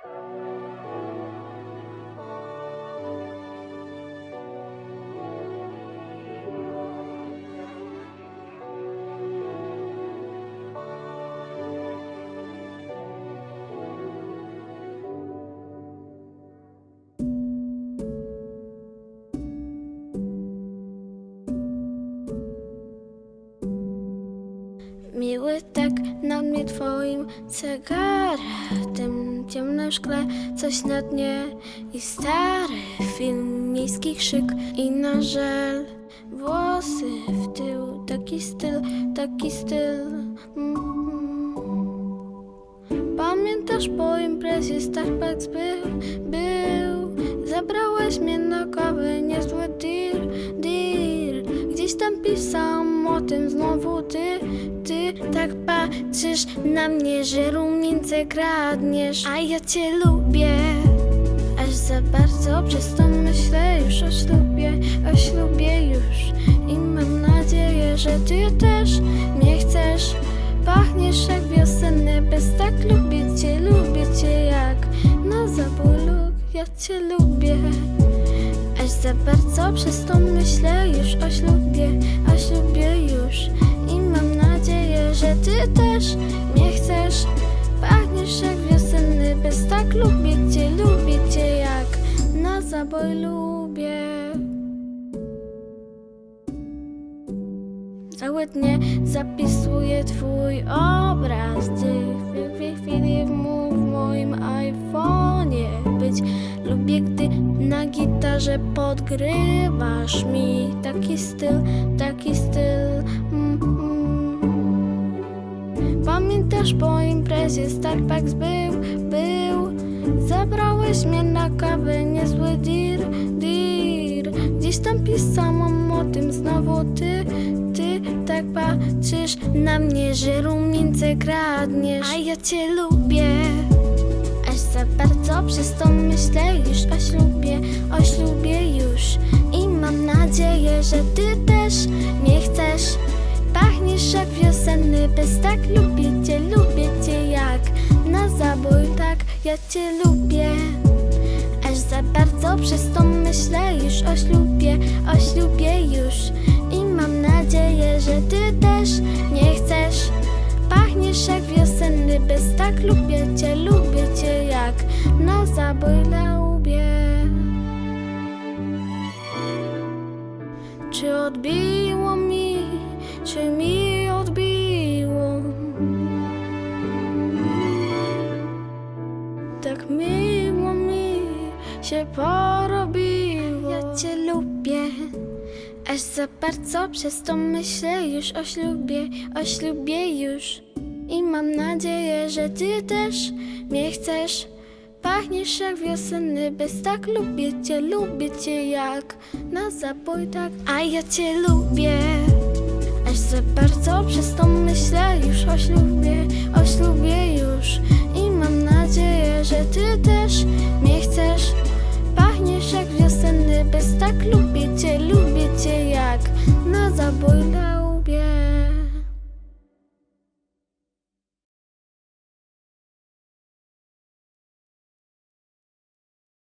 Miły tak na mnie twoim cygaretem Ciemne szkle, coś na dnie I stary film, miejski krzyk I na żel. Włosy w tył, taki styl, taki styl. Mm. Pamiętasz po imprezie Starbucks był, był. Zabrałeś mnie na kawę, niezły deal, deal. Gdzieś tam pisałam o tym znowu ty, Tak patrzysz na mnie, że rumieńce kradniesz. A ja cię lubię Aż za bardzo przez to myślę. Już o ślubie, o ślubie już. I mam nadzieję, że ty też mnie chcesz. Pachniesz jak wiosenny bez tak lubię cię, lubię cię jak na zabój luk Ja cię lubię Aż za bardzo przez to myślę. Już o na zabój lubię. Całe zapisuję twój obraz. Gdy w tej chwili w moim iPhone'ie. Być Lubię, gdy na gitarze podgrywasz mi. Taki styl, taki styl. Mm, mm. Pamiętasz po imprezie Starbucks był Zabrałeś mnie na kawę, niezły dir, dir. Gdzieś tam pisałam o tym znowu ty, ty Tak patrzysz na mnie, że rumieńce kradniesz. A ja cię lubię Aż za bardzo przez to myślę już o ślubie, o ślubie już. I mam nadzieję, że ty też mnie chcesz. Pachniesz jak wiosenny bez tak lubię cię, lubię cię jak na zabój. Tak ja cię lubię za bardzo przez to myślę już o ślubie, o ślubie już. I mam nadzieję, że ty też nie chcesz. Pachniesz jak wiosenny bez tak lubię cię, lubię cię jak na zabój lubię Czy odbiło mi, czy mi się porobiło. Ja cię lubię, aż za bardzo przez to myślę już o ślubie, o ślubie już. I mam nadzieję, że ty też mnie chcesz. Pachniesz jak wiosenny, bez tak lubię cię, lubię cię jak na zabój tak, a ja cię lubię. Aż za bardzo przez to myślę już o ślubie, lubię cię, lubię cię jak na zabój